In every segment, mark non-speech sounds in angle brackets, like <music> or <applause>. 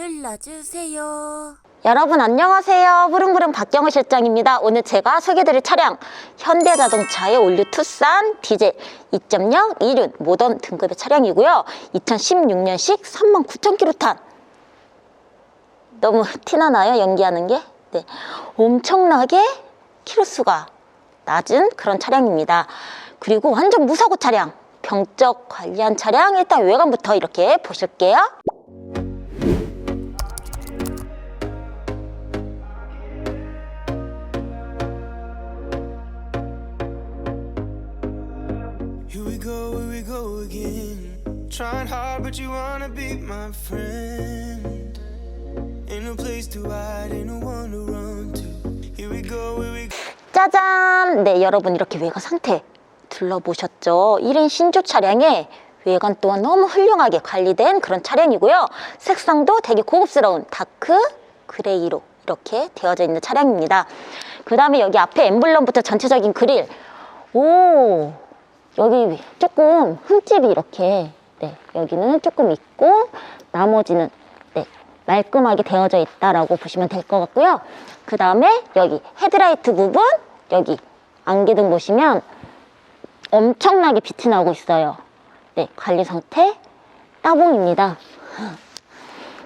눌러주세요. 여러분 안녕하세요. 부릉부릉 박경우 실장입니다. 오늘 제가 소개드릴 차량 현대자동차의 올류 투싼 디젤 2.0 이륜 모던 등급의 차량이고요. 2016년식 39,000km 탄. 너무 티나나요? 연기하는 게? 네. 엄청나게 키로수가 낮은 그런 차량입니다. 그리고 완전 무사고 차량. 병적 관리한 차량 일단 외관부터 이렇게 보실게요. Again. Trying hard, but you wanna be my friend. Ain't no place to hide, ain't no one to run to. Here we go, here we go. 짜잔! 네, 여러분 이렇게 외관 상태 둘러보셨죠? 1인 신조 차량에 외관 또한 너무 훌륭하게 관리된 그런 차량이고요. 색상도 되게 고급스러운 다크 그레이로 이렇게 되어져 있는 차량입니다. 그 다음에 여기 앞에 엠블럼부터 전체적인 그릴. 오! 여기 조금 흠집이 이렇게 네, 여기는 조금 있고 나머지는 네, 말끔하게 되어져 있다라고 보시면 될 것 같고요. 그 다음에 여기 헤드라이트 부분 여기 안개등 보시면 엄청나게 빛이 나고 있어요. 네, 관리 상태 따봉입니다.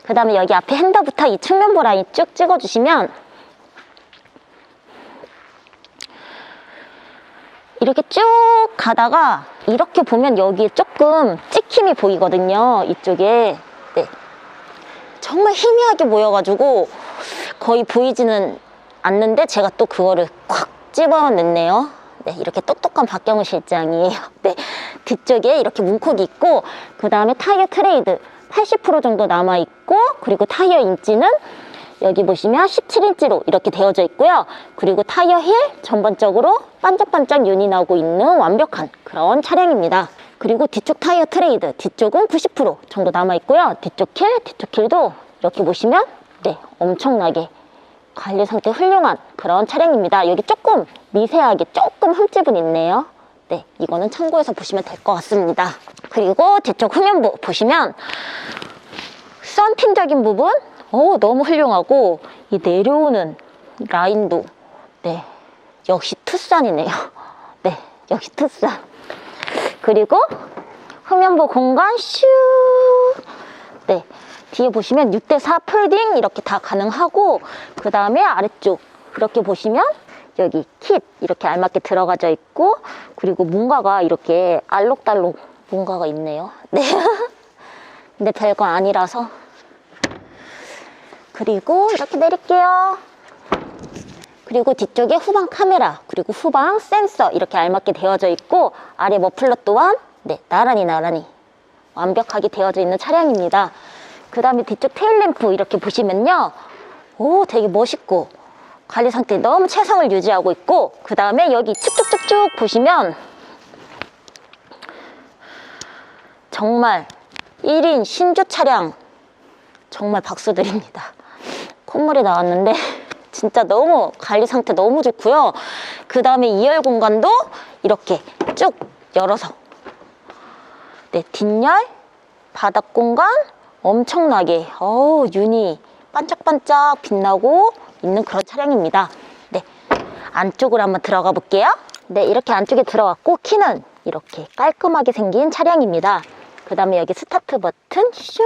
그 다음에 여기 앞에 핸더부터 이 측면부 라인 쭉 찍어주시면 이렇게 쭉 가다가 이렇게 보면 여기에 조금 찍힘이 보이거든요. 이쪽에. 네. 정말 희미하게 보여가지고 거의 보이지는 않는데 제가 또 그거를 콱 집어냈네요. 네, 이렇게 똑똑한 박경우 실장이에요. <laughs> 네, 뒤쪽에 이렇게 문콕이 있고 그 다음에 타이어 트레이드 80% 정도 남아 있고 그리고 타이어 인치는 여기 보시면 17인치로 이렇게 되어져 있고요. 그리고 타이어 힐 전반적으로 반짝반짝 윤이 나고 있는 완벽한 그런 차량입니다. 그리고 뒤쪽 타이어 트레이드 뒤쪽은 90% 정도 남아 있고요. 뒤쪽 힐, 뒤쪽 힐도 이렇게 보시면 네 엄청나게 관리 상태 훌륭한 그런 차량입니다. 여기 조금 미세하게 조금 흠집은 있네요. 네, 이거는 참고해서 보시면 될 것 같습니다. 그리고 뒤쪽 후면부 보시면 썬팅적인 부분, 오, 너무 훌륭하고 이 내려오는 라인도 네, 역시 투싼이네요. <laughs> 네, 역시 투싼. 그리고 후면부 공간 슈. 네, 뒤에 보시면 6대4 폴딩 이렇게 다 가능하고 그 다음에 아래쪽 이렇게 보시면 여기 kit 이렇게 알맞게 들어가져 있고 그리고 뭔가가 이렇게 알록달록 뭔가가 있네요. 네. <laughs> 근데 별거 아니라서 그리고 이렇게 내릴게요. 그리고 뒤쪽에 후방 카메라 그리고 후방 센서 이렇게 알맞게 되어져 있고 아래 머플러 또한 네 나란히 나란히 완벽하게 되어져 있는 차량입니다. 그 다음에 뒤쪽 테일램프 이렇게 보시면요. 오, 되게 멋있고 관리 상태 너무 최상을 유지하고 있고 그 다음에 여기 쭉쭉쭉쭉 보시면 정말 1인 신조 차량 정말 박수 드립니다. 콧물이 나왔는데 <laughs> 진짜 너무 관리 상태 너무 좋고요. 그 다음에 2열 공간도 이렇게 쭉 열어서 네, 뒷열, 바닥 공간 엄청나게 어우 윤이 반짝반짝 빛나고 있는 그런 차량입니다. 네, 안쪽으로 한번 들어가 볼게요. 네, 이렇게 안쪽에 들어갔고 키는 이렇게 깔끔하게 생긴 차량입니다. 그 다음에 여기 스타트 버튼 슝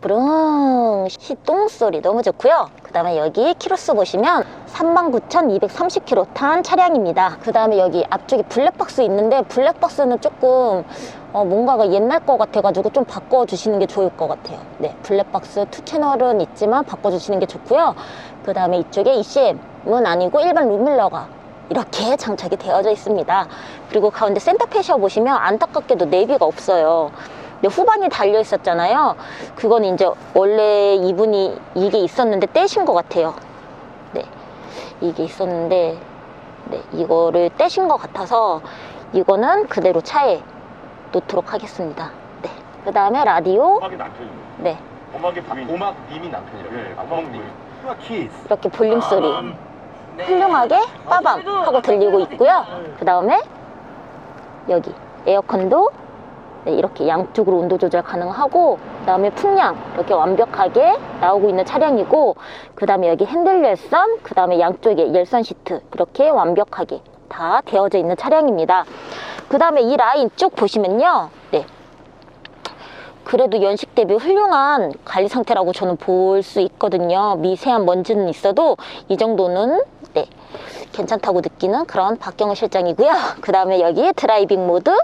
부릉 시동 소리 너무 좋고요. 그 다음에 여기 키로수 보시면 39,230km 탄 차량입니다. 그 다음에 여기 앞쪽에 블랙박스 있는데 블랙박스는 조금 어, 뭔가가 옛날 거 같아가지고 좀 바꿔주시는 게 좋을 것 같아요. 네, 블랙박스 투 채널은 있지만 바꿔주시는 게 좋고요. 그 다음에 이쪽에 ECM은 아니고 일반 룸밀러가 이렇게 장착이 되어져 있습니다. 그리고 가운데 센터페시아 보시면 안타깝게도 내비가 없어요. 근데 후반이 달려 있었잖아요. 그건 이제 원래 이분이 이게 있었는데 떼신 것 같아요. 네, 이게 있었는데 네, 이거를 떼신 것 같아서 이거는 그대로 차에 놓도록 하겠습니다. 네, 그 다음에 라디오. 네, 고막의 부인. 고막 님이 남편이라고. 네, 고막님. 고막 키스. 이렇게 볼륨 소리 훌륭하게 빠밤 하고 들리고 있고요. 그 다음에 여기 에어컨도 네, 이렇게 양쪽으로 온도 조절 가능하고 그다음에 풍량 이렇게 완벽하게 나오고 있는 차량이고 그다음에 여기 핸들 열선, 그다음에 양쪽에 열선 시트 이렇게 완벽하게 다 되어져 있는 차량입니다. 그다음에 이 라인 쭉 보시면요. 네. 그래도 연식 대비 훌륭한 관리 상태라고 저는 볼 수 있거든요. 미세한 먼지는 있어도 이 정도는 네, 괜찮다고 느끼는 그런 박경호 실장이고요. <laughs> 그 다음에 여기 드라이빙 모드,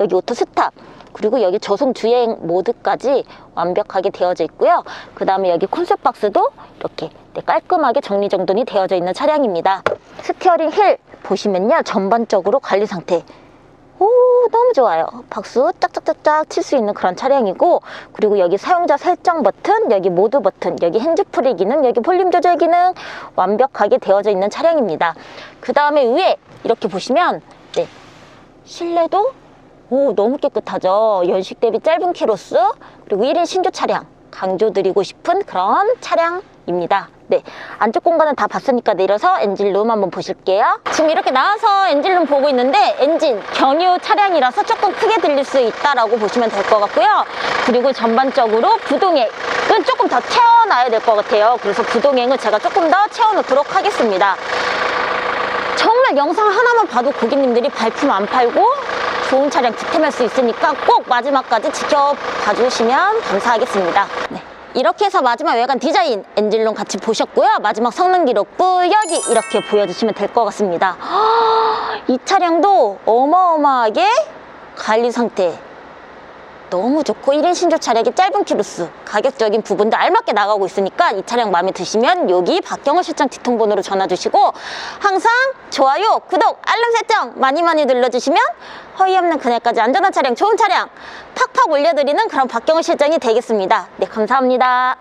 여기 오토 스탑, 그리고 여기 저속 주행 모드까지 완벽하게 되어져 있고요. 그 다음에 여기 콘솔 박스도 이렇게 네, 깔끔하게 정리정돈이 되어져 있는 차량입니다. 스티어링 힐 보시면요. 전반적으로 관리 상태 오 너무 좋아요 박수 짝짝짝짝 칠 수 있는 그런 차량이고 그리고 여기 사용자 설정 버튼 여기 모드 버튼 여기 핸즈프리 기능 여기 볼륨 조절 기능 완벽하게 되어져 있는 차량입니다 그 다음에 위에 이렇게 보시면 네 실내도 오 너무 깨끗하죠? 연식 대비 짧은 키로수 그리고 1인 신규 차량 강조드리고 싶은 그런 차량입니다. 네 안쪽 공간은 다 봤으니까 내려서 엔진룸 한번 보실게요. 지금 이렇게 나와서 엔진룸 보고 있는데 엔진 경유 차량이라서 조금 크게 들릴 수 있다라고 보시면 될 것 같고요. 그리고 전반적으로 부동액은 조금 더 채워놔야 될 것 같아요. 그래서 부동액을 제가 조금 더 채워놓도록 하겠습니다. 정말 영상 하나만 봐도 고객님들이 발품 안 팔고 좋은 차량 득템할 수 있으니까 꼭 마지막까지 지켜봐 주시면 감사하겠습니다. 네. 이렇게 해서 마지막 외관 디자인 엔진룸 같이 보셨고요. 마지막 성능 기록 뿌여기 이렇게 보여주시면 될 것 같습니다. <gasps> 이 차량도 어마어마하게 관리 상태 너무 좋고 1인 신조 차량의 짧은 키로수 가격적인 부분도 알맞게 나가고 있으니까 이 차량 마음에 드시면 여기 박경호 실장 뒤통번호로 전화 주시고 항상 좋아요, 구독, 알람 설정 많이 많이 눌러주시면 허위 없는 그날까지 안전한 차량, 좋은 차량 팍팍 올려드리는 그런 박경호 실장이 되겠습니다. 네, 감사합니다.